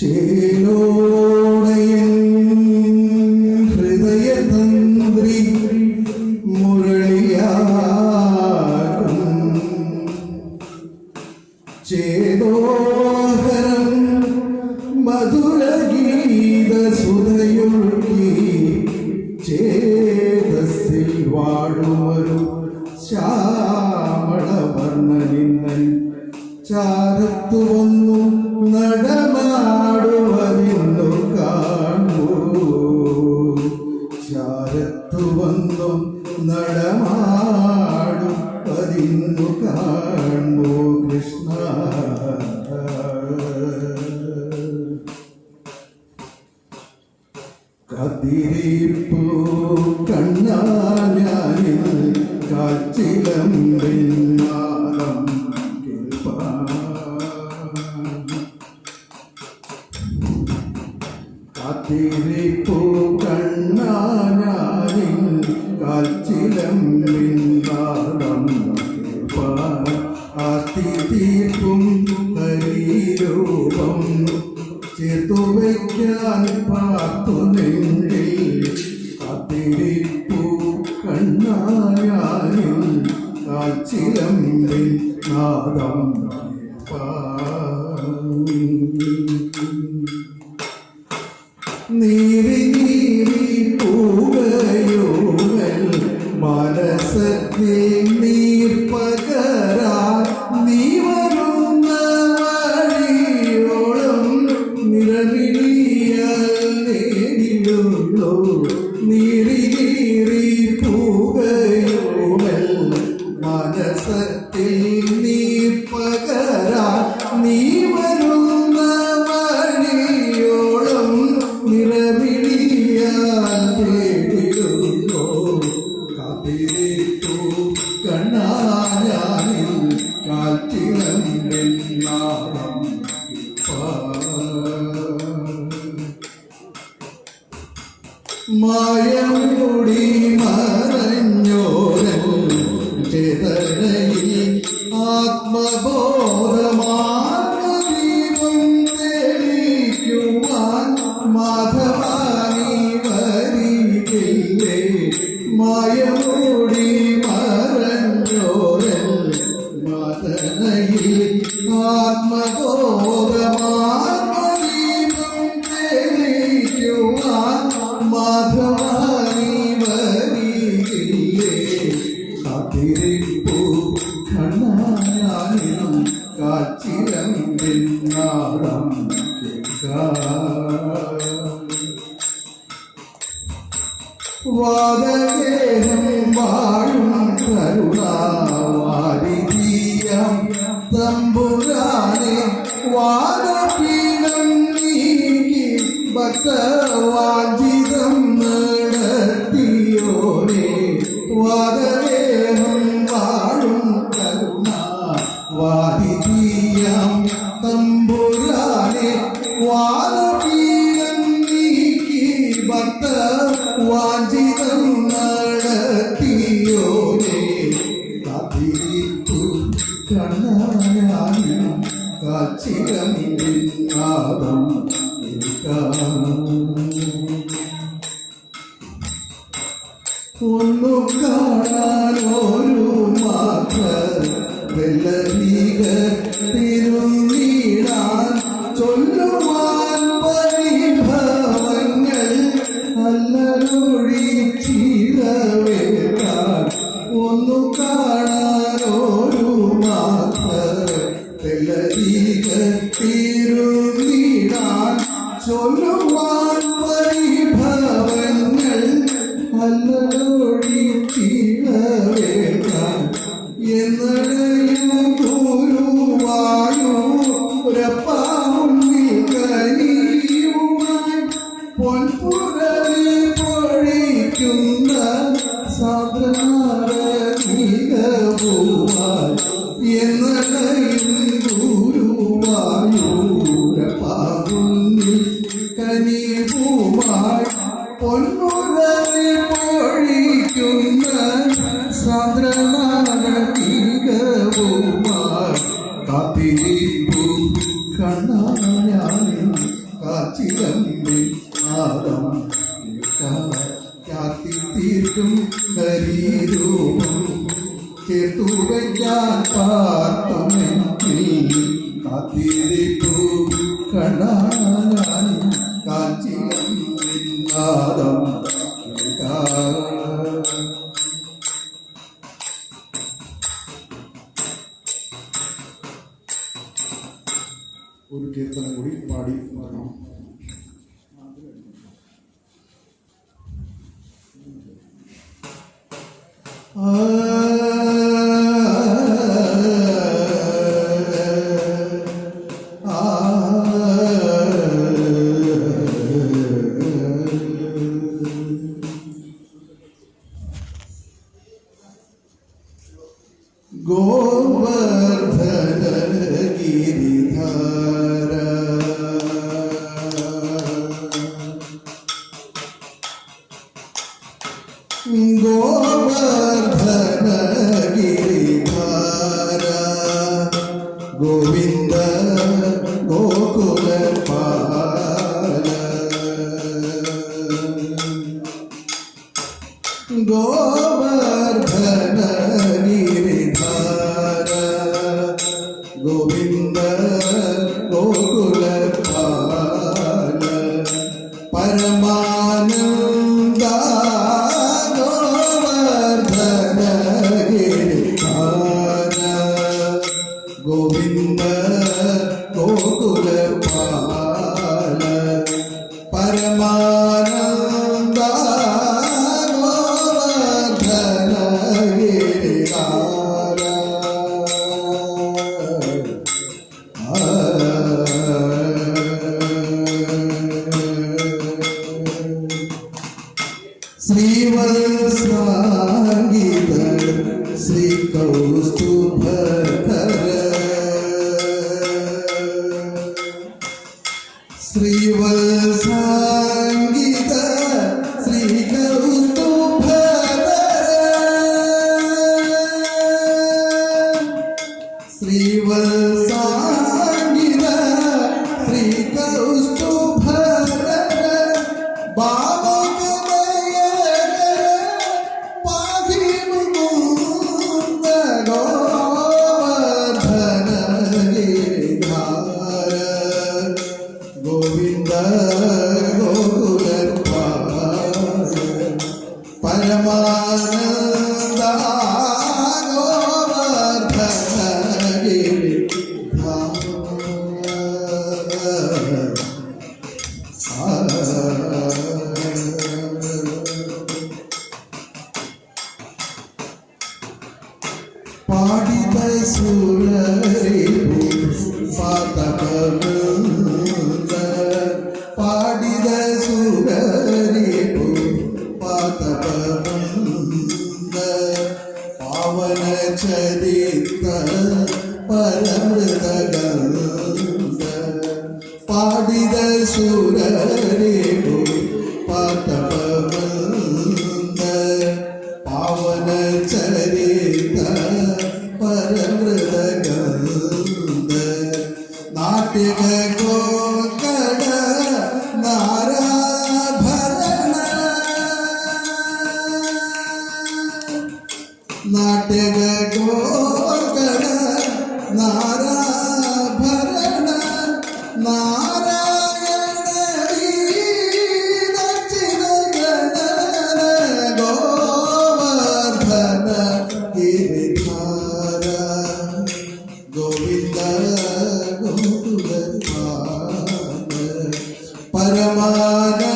Jesus. ചുവന്നും നടമാടും. പതിന്നു കാണോ കൃഷ്ണ കതിരിപ്പൂ കണ്ണാനായി കാച്ചിലം പിന്നാലം കതിരിപ്പൂ തീർക്കും ഹരിരൂപം ചേർത്തു വയ്ക്കാൻ പാത്തു നെഞ്ചിൽ കാത്തിരിപ്പു കണ്ണായാലും കാച്ചിലമ്പിൽ നാദം. നീ ആത്മയിൽ ആത്മഗോപമാത്മദീപം തേടിക്കൂ ആത്മാധവാനീവനീയില്ലേ കാത്തിരിപ്പൂ കണ്ണാനും കാച്ചിരം പിന്നാടം വാദവേ വാഞ്ചിതം നടത്തിയോനെ വാദ Yeah. പൂമാർ പൊന്മുരളി പൊഴിക്കുന്ന സാന്ദ്രനാടീകവുമാർ കാത്തിരിപ്പു കണ്ണാനായും കാച്ചിലമ്പി ആദം കാത്തി തീർക്കും ഹരീരൂപം ചേർത്തു വയ്ക്കാൻ പാർത്തമെങ്കിൽ കാത്തിരിപ്പു കണ്ണാ ஒரு கீர்த்தனை கூடி பாடி வரணும் people. goes ചരിത്ര പരമൃതഗന്ധ പാടിത സുരരെ നാട്ടിക ഗോകട जमाना